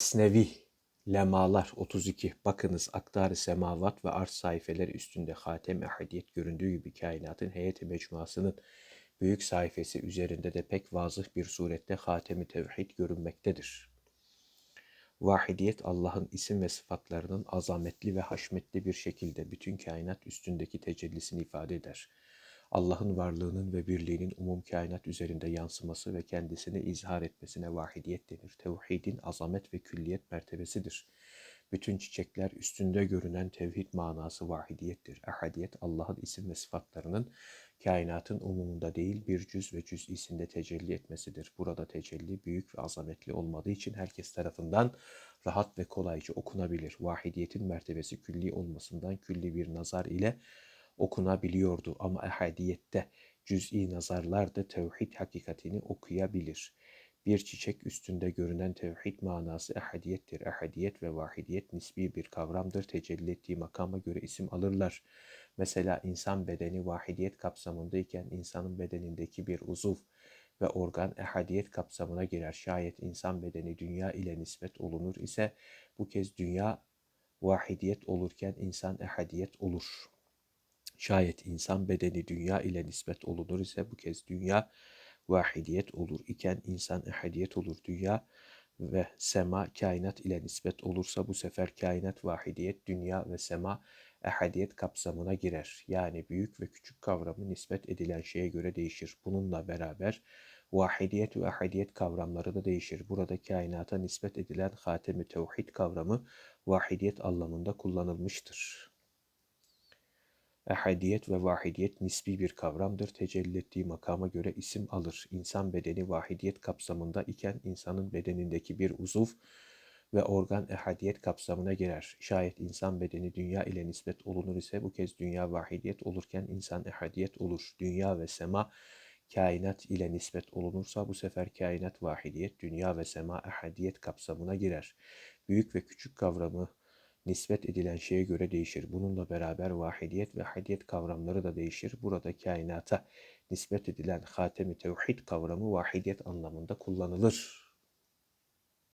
Mesnevi Lemalar 32 Bakınız aktar semavat ve arz sayfeleri üstünde hatem ehadiyet göründüğü gibi kainatın heyeti mecmuasının büyük sayfası üzerinde de pek vazıh bir surette hatemi tevhid görünmektedir. Vahidiyet Allah'ın isim ve sıfatlarının azametli ve haşmetli bir şekilde bütün kainat üstündeki tecellisini ifade eder. Allah'ın varlığının ve birliğinin umum kainat üzerinde yansıması ve kendisini izhar etmesine vahidiyet denir. Tevhidin azamet ve külliyet mertebesidir. Bütün çiçekler üstünde görünen tevhid manası vahidiyettir. Ahadiyet Allah'ın isim ve sıfatlarının kainatın umumunda değil bir cüz ve cüz'isinde tecelli etmesidir. Burada tecelli büyük ve azametli olmadığı için herkes tarafından rahat ve kolayca okunabilir. Vahidiyetin mertebesi külli olmasından külli bir nazar ile okunabiliyordu ama ehadiyette cüz'i nazarlar da tevhid hakikatini okuyabilir. Bir çiçek üstünde görünen tevhid manası ehadiyettir. Ehadiyet ve vahidiyet nisbi bir kavramdır. Tecelli ettiği makama göre isim alırlar. Mesela insan bedeni vahidiyet kapsamındayken insanın bedenindeki bir uzuv ve organ ehadiyet kapsamına girer. Şayet insan bedeni dünya ile nispet olunur ise bu kez dünya vahidiyet olurken insan ehadiyet olur. Şayet insan bedeni dünya ile nispet olunur ise bu kez dünya vahidiyet olur iken insan ehadiyet olur. Dünya ve sema kainat ile nispet olursa bu sefer kainat vahidiyet, dünya ve sema ehadiyet kapsamına girer. Yani büyük ve küçük kavramı nispet edilen şeye göre değişir. Bununla beraber vahidiyet ve ehadiyet kavramları da değişir. Burada kainata nispet edilen hatem-i tevhid kavramı vahidiyet anlamında kullanılmıştır. Ehadiyet ve vahidiyet nisbi bir kavramdır. Tecelli ettiği makama göre isim alır. İnsan bedeni vahidiyet kapsamında iken insanın bedenindeki bir uzuv ve organ ehadiyet kapsamına girer. Şayet insan bedeni dünya ile nispet olunur ise bu kez dünya vahidiyet olurken insan ehadiyet olur. Dünya ve sema kainat ile nispet olunursa bu sefer kainat vahidiyet, dünya ve sema ehadiyet kapsamına girer. Büyük ve küçük kavramı nispet edilen şeye göre değişir. Bununla beraber vahidiyet ve hadiyet kavramları da değişir. Burada kainata nispet edilen hatem-i tevhid kavramı vahidiyet anlamında kullanılır.